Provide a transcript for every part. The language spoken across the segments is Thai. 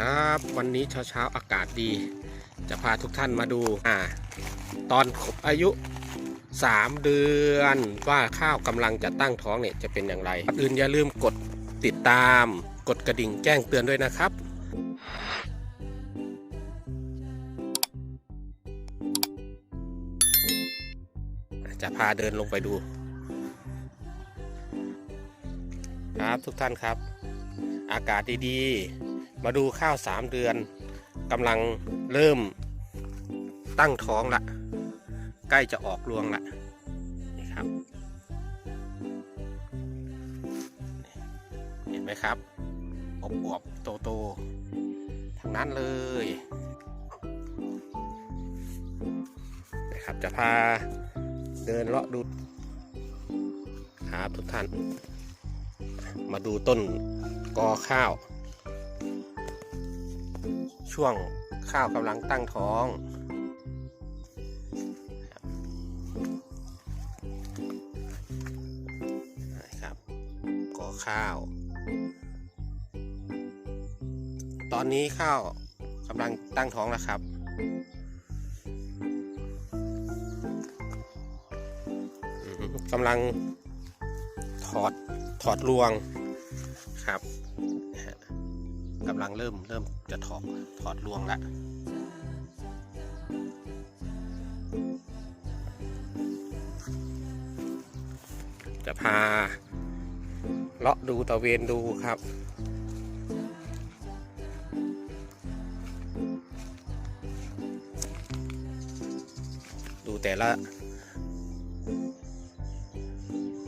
ครับ วันนี้เช้าเช้าๆอากาศดี จะพาทุกท่านมาดูอ่าตอนครบอายุ 3 เดือนว่าข้าวกำลังจะตั้งท้องเนี่ยจะเป็นอย่างไรอื่นอย่าลืมกดติดตาม กดกระดิ่งแจ้งเตือนด้วยนะครับจะพาเดินลงไปดู ครับทุกท่านครับ อากาศดีๆ มาดูข้าวสามเดือนกำลังเริ่มตั้งท้องละ ใกล้จะออกรวงละนี่ครับ เห็นไหมครับอบอวบโตโตทั้งนั้นเลยนะครับจะพาเดินเลาะดูครับทุกท่าน มาดูต้นกอข้าว ช่วงข้าวกำลังตั้งท้องครับกอข้าว ตอนนี้ข้าวกำลังตั้งท้องแล้วครับกำลังถอดถอดรวงครับกำลังเริ่มเริ่ม จะถอดถอดรวงแล้วจะพาเลาะดูตะเวนดูครับ ดูแต่ละ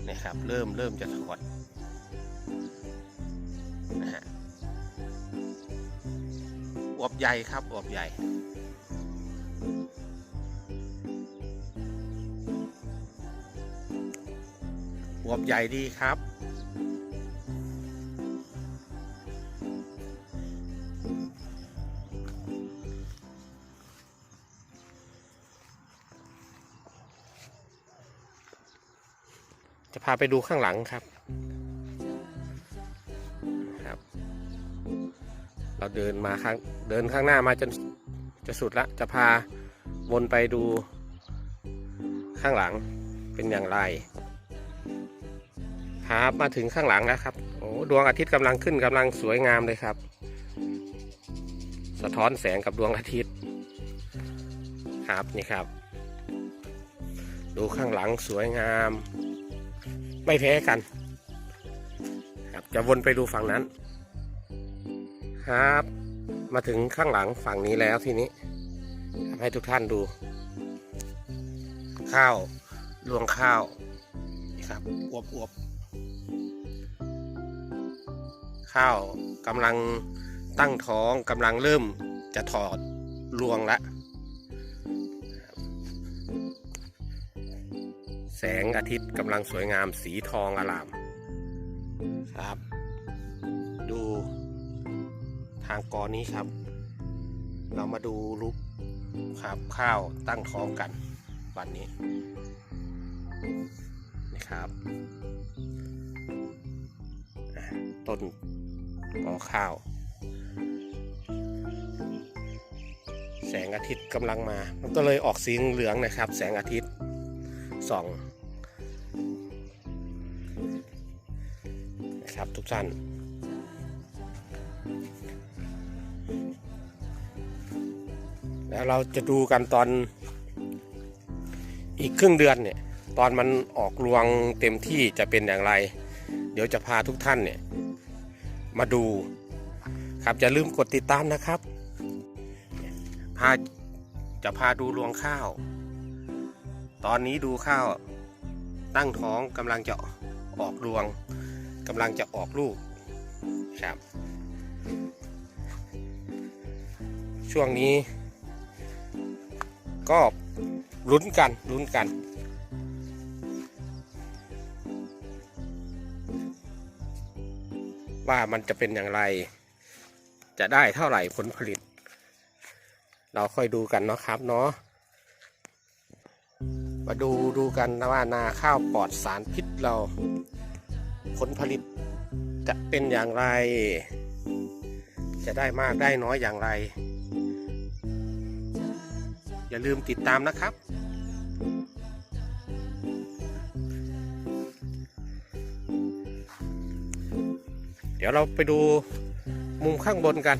นะครับ เริ่มเริ่มจะถอด วบใหญ่ครับอวบใหญ่อวบใหญ่ดีครับจะพาไปดูข้างหลังครับ ครับ เราเดินมาข้างเดินข้างหน้ามาจนจะสุดละจะพาวนไปดูข้างหลังเป็นอย่างไร ครับมาถึงข้างหลังแล้วครับโอ้ดวงอาทิตย์กำลังขึ้นกำลังสวยงามเลยครับ สะท้อนแสงกับดวงอาทิตย์ ครับนี่ครับ ดูข้างหลังสวยงาม ไม่แพ้กัน ครับจะวนไปดูฝั่งนั้น ครับ มาถึงข้างหลังฝั่งนี้แล้วทีนี้ให้ทุกท่านดู ข้าวรวงข้าวนี่ครับอวบอวบข้าวกำลังตั้งท้องกำลังเริ่มจะถอดรวงละ แสงอาทิตย์กำลังสวยงามสีทองอลามครับ ทางกอนี้ครับ เรามาดูรูปครับข้าวตั้งท้องกันวันนี้นี่ครับต้นกอข้าว แสงอาทิตย์กำลังมา มันก็เลยออกสีเหลืองนะครับ แสงอาทิตย์ส่องนะครับทุกท่าน แล้วเราจะดูกันตอนอีกครึ่งเดือนเนี่ยตอนมันออกรวงเต็มที่จะเป็นอย่างไร เดี๋ยวจะพาทุกท่านเนี่ยมาดูครับอย่าลืมกดติดตามนะครับพาจะพาดูรวงข้าว ตอนนี้ดูข้าวตั้งท้องกำลังจะออกรวงกำลังจะออกลูกครับ ช่วงนี้ ก็ลุ้นกันลุ้นกัน ว่ามันจะเป็นอย่างไร จะได้เท่าไหร่ผลผลิต เราค่อยดูกันเนาะครับเนาะมาดูดูกันนะว่านาข้าวปลอดสารพิษเรา ผลผลิตจะเป็นอย่างไร จะได้มากได้น้อยอย่างไร อย่าลืมติดตามนะครับ เดี๋ยวเราไปดูมุมข้างบนกัน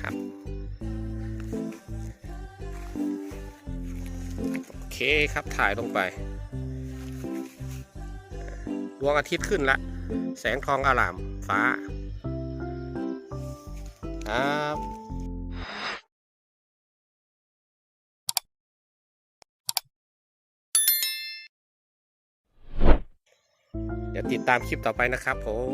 ครับโอเคครับถ่ายลงไป ดวงอาทิตย์ขึ้นละ แสงทองอลามฟ้า ครับเดี๋ยวติดตามคลิปต่อไปนะครับผม